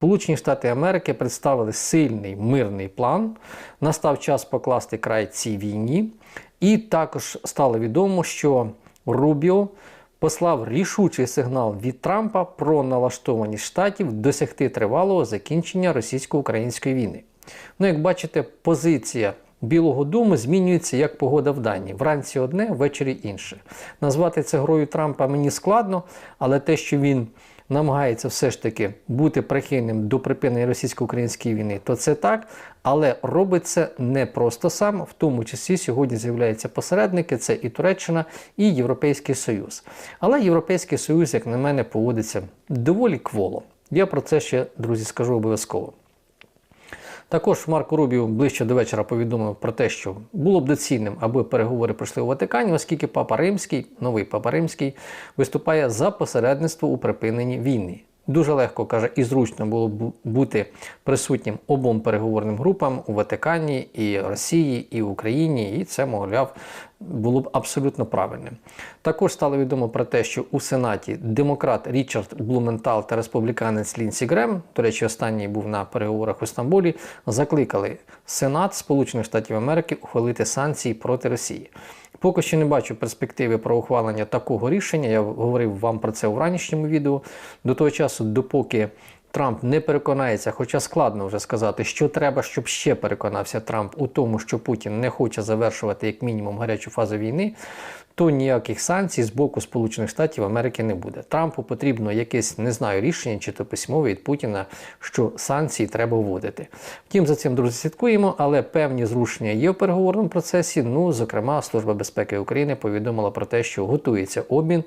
Сполучені Штати Америки представили сильний мирний план. Настав час покласти край цій війні, і також стало відомо, що Рубіо послав рішучий сигнал від Трампа про налаштованість штатів досягти тривалого закінчення російсько-української війни. Ну, як бачите, позиція Білого Дому змінюється як погода в дані. Вранці одне, ввечері інше. Назвати це грою Трампа мені складно, але те, що він намагається все ж таки бути прихильним до припинення російсько-української війни, то це так. Але робить це не просто сам, в тому числі сьогодні з'являються посередники, це і Туреччина, і Європейський Союз. Але Європейський Союз, як на мене, поводиться доволі кволо. Я про це ще, друзі, скажу обов'язково. Також Марко Рубіо ближче до вечора повідомив про те, що було б доцільним, аби переговори пройшли у Ватикані, оскільки Папа Римський, новий Папа Римський, виступає за посередництво у припиненні війни. Дуже легко каже, і зручно було б бути присутнім обом переговорним групам у Ватикані, і Росії, і Україні, і це, мовляв, було б абсолютно правильним. Також стало відомо про те, що у Сенаті демократ Річард Блументал та республіканець Лінсі Грем, до речі, останній був на переговорах у Стамбулі, закликали Сенат Сполучених Штатів Америки ухвалити санкції проти Росії. Поки що не бачу перспективи про ухвалення такого рішення. Я говорив вам про це у ранішньому відео. До того часу, допоки Трамп не переконається, хоча складно вже сказати, що треба, щоб ще переконався Трамп у тому, що Путін не хоче завершувати як мінімум гарячу фазу війни, то ніяких санкцій з боку Сполучених Штатів Америки не буде. Трампу потрібно якесь не знаю рішення, чи то письмове від Путіна, що санкції треба вводити. Втім, за цим друзі слідкуємо, але певні зрушення є в переговорному процесі. Ну, зокрема, Служба безпеки України повідомила про те, що готується обмін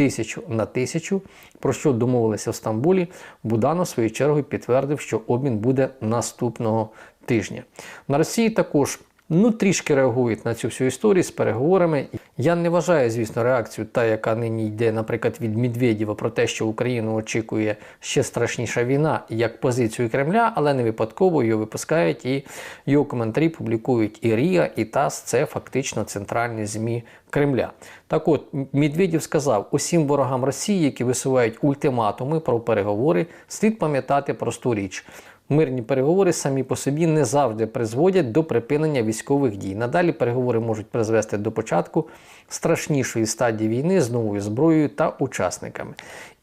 тисячу на тисячу, про що домовилися в Стамбулі. Буданов, свою чергу, підтвердив, що обмін буде наступного тижня. На Росії також. Ну, трішки реагують на цю всю історію з переговорами. Я не вважаю, звісно, реакцію, та, яка нині йде, наприклад, від Медведєва про те, що Україну очікує ще страшніша війна, як позицію Кремля, але не випадково його випускають і його коментарі публікують і Рія, і ТАСС. Це фактично центральні ЗМІ Кремля. Так от Медведєв сказав усім ворогам Росії, які висувають ультиматуми про переговори, слід пам'ятати просту річ. Мирні переговори самі по собі не завжди призводять до припинення військових дій. Надалі переговори можуть призвести до початку страшнішої стадії війни з новою зброєю та учасниками.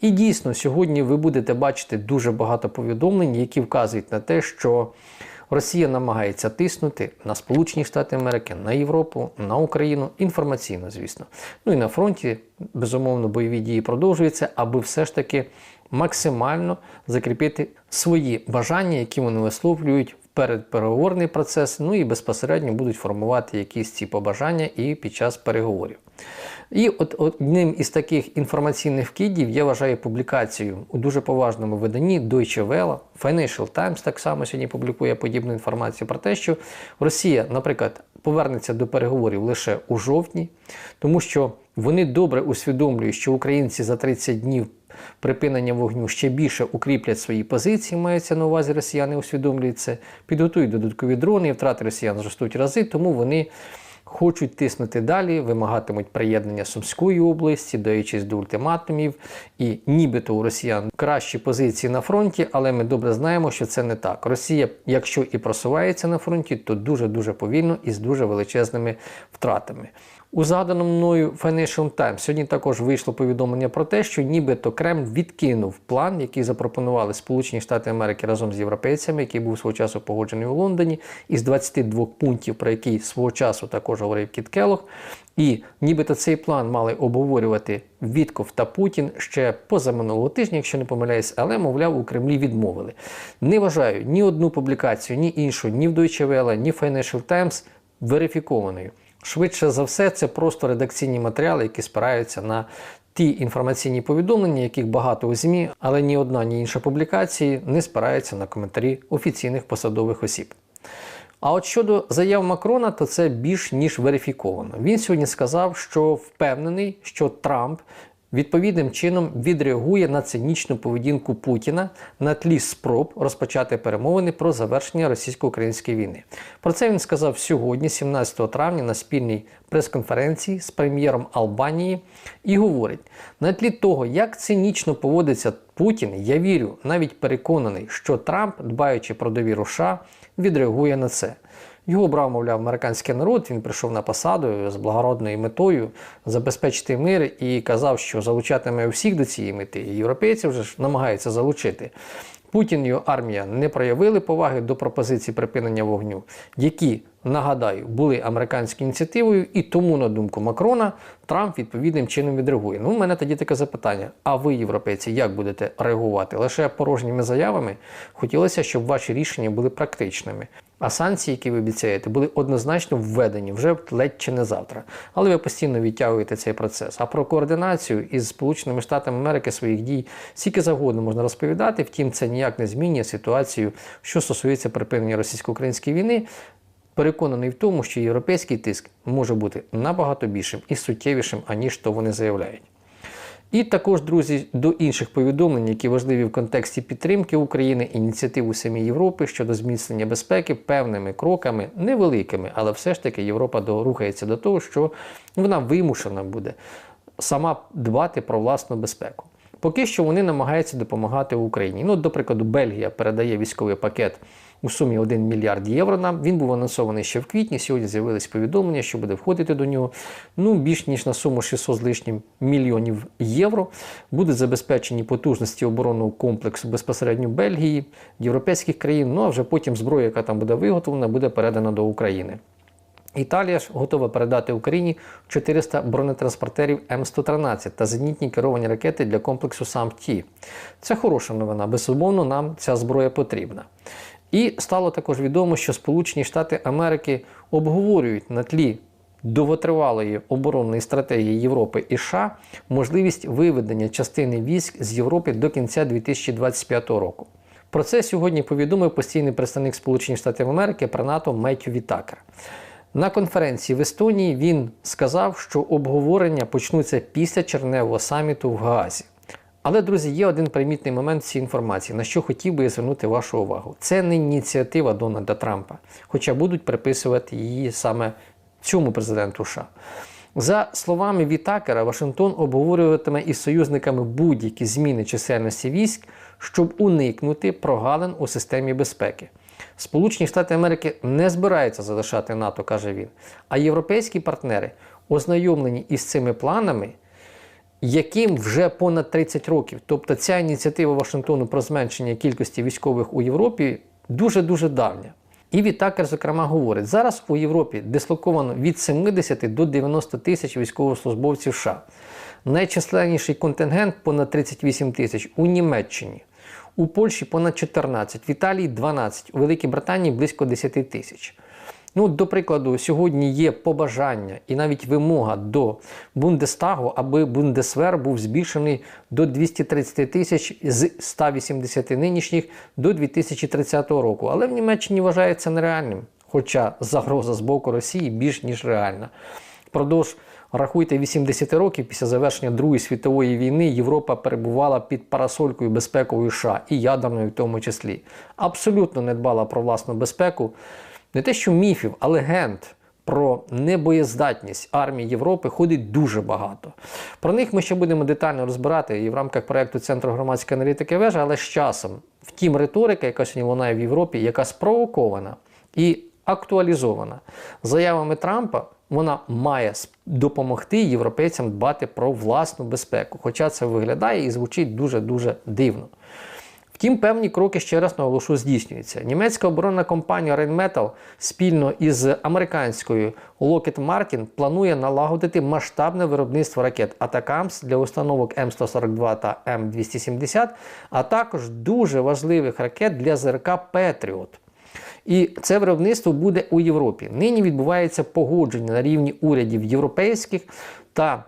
І дійсно, сьогодні ви будете бачити дуже багато повідомлень, які вказують на те, що Росія намагається тиснути на Сполучені Штати Америки, на Європу, на Україну інформаційно, звісно. Ну і на фронті, безумовно, бойові дії продовжуються, аби все ж таки максимально закріпити свої бажання, які вони висловлюють в передпереговорний процес, ну і безпосередньо будуть формувати якісь ці побажання і під час переговорів. І от одним із таких інформаційних вкидів я вважаю публікацію у дуже поважному виданні Deutsche Welle, Financial Times так само сьогодні публікує подібну інформацію про те, що Росія, наприклад, повернеться до переговорів лише у жовтні, тому що вони добре усвідомлюють, що українці за 30 днів припинення вогню ще більше укріплять свої позиції, мається на увазі росіяни усвідомлюють підготують додаткові дрони, втрати росіян зростуть рази, тому вони хочуть тиснути далі, вимагатимуть приєднання Сумської області, даючись до ультиматумів, і нібито у росіян кращі позиції на фронті, але ми добре знаємо, що це не так. Росія, якщо і просувається на фронті, то дуже дуже повільно і з дуже величезними втратами. У згаданому мною Financial Times сьогодні також вийшло повідомлення про те, що нібито Кремль відкинув план, який запропонували Сполучені Штати Америки разом з європейцями, який був свого часу погоджений у Лондоні, із 22 пунктів, про який свого часу також говорив Кіт Келох. І нібито цей план мали обговорювати Вітков та Путін ще позаминулого тижня, якщо не помиляюсь, але, мовляв, у Кремлі відмовили. Не вважаю ні одну публікацію, ні іншу, ні в Deutsche Welle, ні Financial Times верифікованою. Швидше за все, це просто редакційні матеріали, які спираються на ті інформаційні повідомлення, яких багато у ЗМІ, але ні одна, ні інша публікації не спирається на коментарі офіційних посадових осіб. А от щодо заяв Макрона, то це більш ніж верифіковано. Він сьогодні сказав, що впевнений, що Трамп відповідним чином відреагує на цинічну поведінку Путіна на тлі спроб розпочати перемовини про завершення російсько-української війни. Про це він сказав сьогодні, 17 травня, на спільній прес-конференції з прем'єром Албанії і говорить: на тлі того, як цинічно поводиться Путін, я вірю, навіть переконаний, що Трамп, дбаючи про довіру США, відреагує на це. Його обрав, мовляв, американський народ. Він прийшов на посаду з благородною метою забезпечити мир і казав, що залучатиме всіх до цієї мети. І європейці вже ж намагаються залучити. Путін і його армія не проявили поваги до пропозиції припинення вогню, які, нагадаю, були американською ініціативою, і тому, на думку Макрона, Трамп відповідним чином відреагує. Ну, у мене тоді таке запитання: а ви, європейці, як будете реагувати? Лише порожніми заявами хотілося, щоб ваші рішення були практичними. А санкції, які ви обіцяєте, були однозначно введені вже ледь чи не завтра. Але ви постійно відтягуєте цей процес. А про координацію із Сполученими Штатами Америки своїх дій скільки завгодно можна розповідати. Втім, це ніяк не змінює ситуацію, що стосується припинення російсько-української війни. Переконаний в тому, що європейський тиск може бути набагато більшим і суттєвішим, аніж то вони заявляють. І також, друзі, до інших повідомлень, які важливі в контексті підтримки України, ініціатив у самій Європи щодо зміцнення безпеки певними кроками, невеликими, але все ж таки Європа рухається до того, що вона вимушена буде сама дбати про власну безпеку. Поки що вони намагаються допомагати Україні. Ну, до прикладу, Бельгія передає військовий пакет у сумі 1 мільярд євро. Нам він був анонсований ще в квітні. Сьогодні з'явились повідомлення, що буде входити до нього. Ну більш ніж на суму 600 з лишнім мільйонів євро. Будуть забезпечені потужності оборонного комплексу безпосередньо Бельгії, європейських країн. Ну а вже потім зброя, яка там буде виготовлена, буде передана до України. Італія ж готова передати Україні 400 бронетранспортерів М113 та зенітні керовані ракети для комплексу САМ-Ті. Це хороша новина. Безумовно, нам ця зброя потрібна. І стало також відомо, що Сполучені Штати Америки обговорюють на тлі довготривалої оборонної стратегії Європи і США можливість виведення частини військ з Європи до кінця 2025 року. Про це сьогодні повідомив постійний представник Сполучених Штатів Америки про НАТО Меттю Вітакер. На конференції в Естонії він сказав, що обговорення почнуться після черневого саміту в Гаазі. Але, друзі, є один примітний момент цієї інформації, на що хотів би звернути вашу увагу. Це не ініціатива Дональда Трампа, хоча будуть приписувати її саме цьому президенту США. За словами Вітакера, Вашингтон обговорюватиме із союзниками будь-які зміни чисельності військ, щоб уникнути прогалин у системі безпеки. Сполучені Штати Америки не збираються залишати НАТО, каже він. А європейські партнери, ознайомлені із цими планами, яким вже понад 30 років. Тобто ця ініціатива Вашингтону про зменшення кількості військових у Європі дуже-дуже давня. І Вітакер, зокрема, говорить, зараз у Європі дислоковано від 70 до 90 тисяч військовослужбовців США. Найчисленніший контингент понад 38 тисяч у Німеччині, у Польщі понад 14, в Італії 12, у Великій Британії близько 10 тисяч. Ну, До прикладу, сьогодні є побажання і навіть вимога до Бундестагу, аби Бундесвер був збільшений до 230 тисяч з 180 нинішніх до 2030 року. Але в Німеччині вважається нереальним, хоча загроза з боку Росії більш ніж реальна. Продовж Рахуйте 80 років після завершення Другої світової війни Європа перебувала під парасолькою безпекової США і ядерною в тому числі. Абсолютно не дбала про власну безпеку не те, що міфів, а легенд про небоєздатність армії Європи ходить дуже багато. Про них ми ще будемо детально розбирати і в рамках проєкту Центру громадської аналітики вежа, але з часом. Втім, риторика, яка сьогодні лунає в Європі, яка спровокована і актуалізована заявами Трампа. Вона має допомогти європейцям дбати про власну безпеку. Хоча це виглядає і звучить дуже-дуже дивно. Втім, певні кроки ще раз наголошу здійснюються. Німецька оборонна компанія Rheinmetall спільно із американською Lockheed Martin планує налагодити масштабне виробництво ракет Атакамс для установок М142 та М270, а також дуже важливих ракет для ЗРК Петріот. І це виробництво буде у Європі. Нині відбувається погодження на рівні урядів європейських та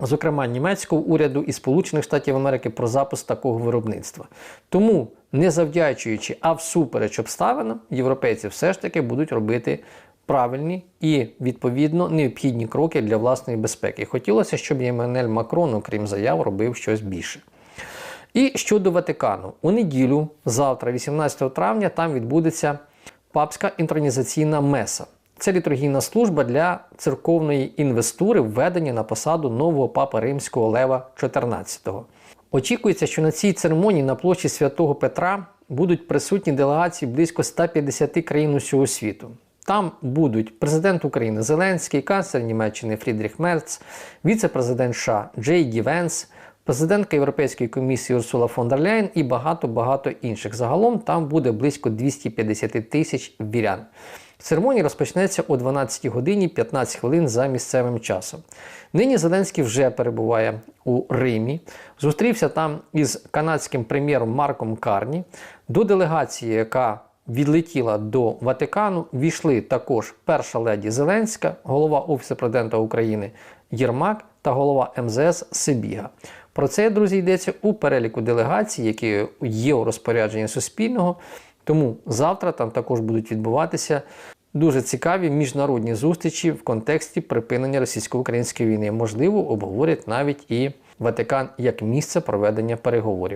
зокрема німецького уряду і Сполучених Штатів Америки про запуск такого виробництва. Тому, не завдячуючи, а всупереч обставинам, європейці все ж таки будуть робити правильні і відповідно необхідні кроки для власної безпеки. Хотілося, щоб Єменель Макрон, окрім заяв, робив щось більше. І щодо Ватикану, у неділю, завтра, 18 травня, там відбудеться папська інтронізаційна меса. Це літургійна служба для церковної інвестури, введення на посаду нового папи римського Лева XIV. Очікується, що на цій церемонії на площі святого Петра будуть присутні делегації близько 150 країн усього світу. Там будуть президент України Зеленський, канцлер Німеччини Фрідріх Мерц, віце-президент США Джей Ді Венс, президентка Європейської комісії Урсула фон дер Ляєн і багато-багато інших. Загалом там буде близько 250 тисяч вірян. Церемонія розпочнеться о 12 годині 15 хвилин за місцевим часом. Нині Зеленський вже перебуває у Римі, зустрівся там із канадським прем'єром Марком Карні. До делегації, яка відлетіла до Ватикану, війшли також перша леді Зеленська, голова Офісу президента України Єрмак та голова МЗС Сибіга. Про це, друзі, йдеться у переліку делегацій, які є у розпорядженні Суспільного. Тому завтра там також будуть відбуватися дуже цікаві міжнародні зустрічі в контексті припинення російсько-української війни. Можливо, обговорять навіть і Ватикан як місце проведення переговорів.